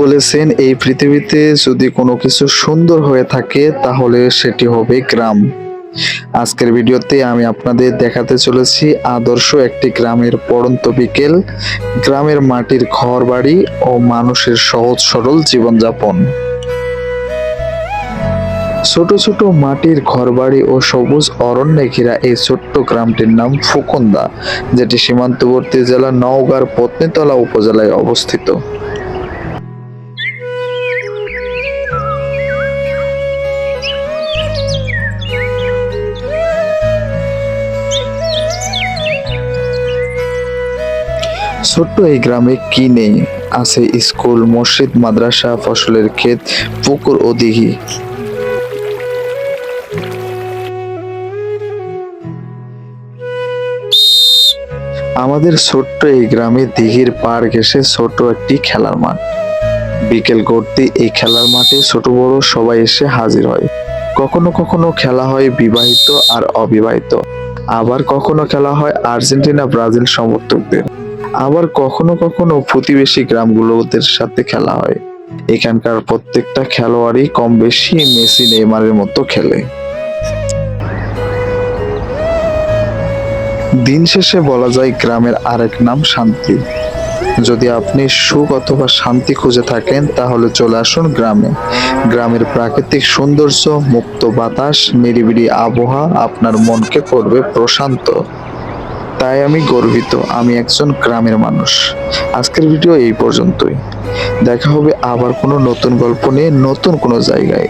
বলেছেন, এই পৃথিবীতে যদি কোনো কিছু সুন্দর হয়ে থাকে, তাহলে সেটি হবে গ্রাম। আজকের ভিডিওতে আমি আপনাদের দেখাতে চলেছি আদর্শ একটি গ্রামের পড়ন্ত বিকেল, গ্রামের মাটির ঘর বাড়ি ও মানুষের সহজ সরল জীবনযাপন। ছোট ছোট মাটির ঘরবাড়ি ও সবুজ অরণ্যে ঘেরা এই ছোট্ট গ্রামটির নাম ফুকুন্দা, যেটি সীমান্তবর্তী জেলা নওগাঁর পত্নীতলা উপজেলায় অবস্থিত। ছোট্ট এই গ্রামে কি নেই? আছে স্কুল, মসজিদ, মাদ্রাসা, ফসলের ক্ষেত, পুকুর ও দিঘি। আমাদের ছোট্ট এই গ্রামে দিঘির পাড় ঘেসে ছোট একটি খেলার মাঠ। বিকেল করতে এই খেলার মাঠে ছোট বড় সবাই এসে হাজির হয়। কখনো কখনো খেলা হয় বিবাহিত আর অবিবাহিত। আবার কখনো খেলা হয় আর্জেন্টিনা ব্রাজিল সমর্থকদের। আবার কখনো কখনো প্রতিবেশী গ্রামগুলোদের সাথে খেলা হয়। এখানকার প্রত্যেকটা খেলোয়াড়ই কম বেশি মেসি, নেইমারের মতো খেলে। দিন শেষে বলা যায় গ্রামের আরেক নাম শান্তি। যদি আপনি সুখ অথবা শান্তি খুঁজে থাকেন, তাহলে চলে আসুন গ্রামে। গ্রামের প্রাকৃতিক সৌন্দর্য, মুক্ত বাতাস, নিরিবিলি আবহাওয়া আপনার মনকে করবে প্রশান্ত। তাই আমি গর্বিত, আমি একজন গ্রামের মানুষ। আজকের ভিডিও এই পর্যন্তই। দেখা হবে আবার কোনো নতুন গল্প নিয়ে নতুন কোনো জায়গায়।